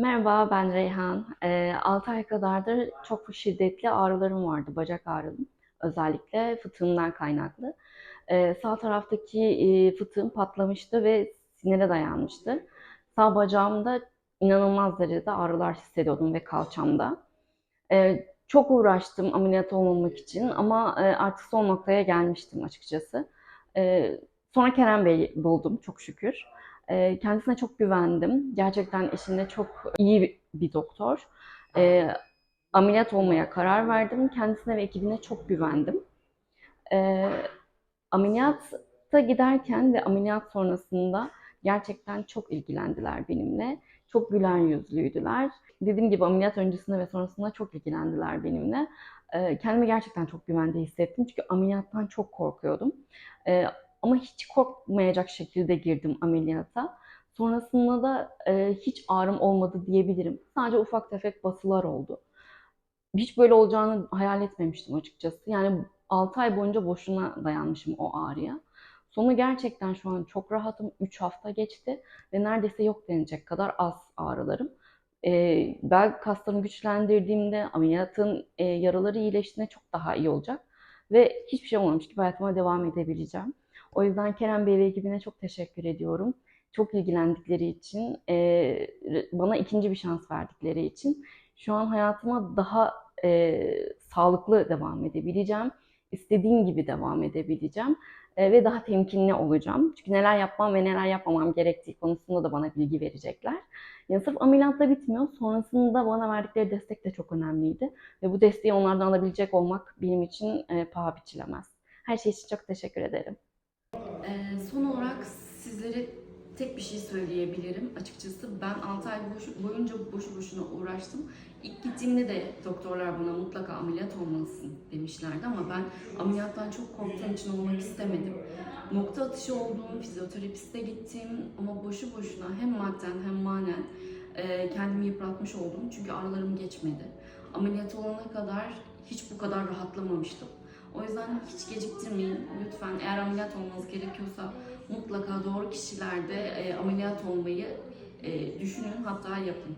Merhaba, ben Reyhan. Ee, 6 ay kadardır çok şiddetli ağrılarım vardı, bacak ağrım. Özellikle fıtığımdan kaynaklı. Ee, sağ taraftaki e, fıtığım patlamıştı ve sinire dayanmıştı. Sağ bacağımda inanılmaz derecede ağrılar hissediyordum ve kalçamda. Ee, çok uğraştım ameliyat olmamak için ama e, artık son noktaya gelmiştim açıkçası. Ee, sonra Kerem Bey'i buldum çok şükür. Ee, kendisine çok güvendim. Gerçekten işinde çok iyi bir doktor. Ee, ameliyat olmaya karar verdim. Kendisine ve ekibine çok güvendim. Ee, ameliyatta giderken ve ameliyat sonrasında gerçekten çok ilgilendiler benimle. Çok güler yüzlüydüler. Dediğim gibi ameliyat öncesinde ve sonrasında çok ilgilendiler benimle. Ee, kendimi gerçekten çok güvende hissettim. Çünkü ameliyattan çok korkuyordum. Ee, ama hiç korkmayacak şekilde girdim ameliyata. Sonrasında da e, hiç ağrım olmadı diyebilirim. Sadece ufak tefek basılar oldu. Hiç böyle olacağını hayal etmemiştim açıkçası. Yani 6 ay boyunca boşuna dayanmışım o ağrıya. Sonu gerçekten şu an çok rahatım. 3 hafta geçti ve neredeyse yok denecek kadar az ağrılarım. E, bel kaslarımı güçlendirdiğimde ameliyatın e, yaraları iyileştiğinde çok daha iyi olacak. Ve hiçbir şey olmamış gibi hayatıma devam edebileceğim. O yüzden Kerem Bey ve ekibine çok teşekkür ediyorum. Çok ilgilendikleri için, e, bana ikinci bir şans verdikleri için. Şu an hayatıma daha e, sağlıklı devam edebileceğim. İstediğim gibi devam edebileceğim. E, ve daha temkinli olacağım. Çünkü neler yapmam ve neler yapmamam gerektiği konusunda da bana bilgi verecekler. Yani sırf ameliyatla bitmiyor. Sonrasında bana verdikleri destek de çok önemliydi. Ve bu desteği onlardan alabilecek olmak benim için e, paha biçilemez. Her şey için çok teşekkür ederim. Ee, son olarak sizlere tek bir şey söyleyebilirim. Açıkçası ben 6 ay boş- boyunca boşu boşuna uğraştım. İlk gittiğimde de doktorlar bana mutlaka ameliyat olmalısın demişlerdi ama ben ameliyattan çok korktuğum için olmak istemedim. Nokta atışı olduğum fizyoterapiste gittim ama boşu boşuna hem madden hem manen e, kendimi yıpratmış oldum çünkü ağrılarım geçmedi. Ameliyat olana kadar hiç bu kadar rahatlamamıştım. O yüzden hiç geciktirmeyin lütfen. Eğer ameliyat olmanız gerekiyorsa mutlaka doğru kişilerde e, ameliyat olmayı e, düşünün hatta yapın.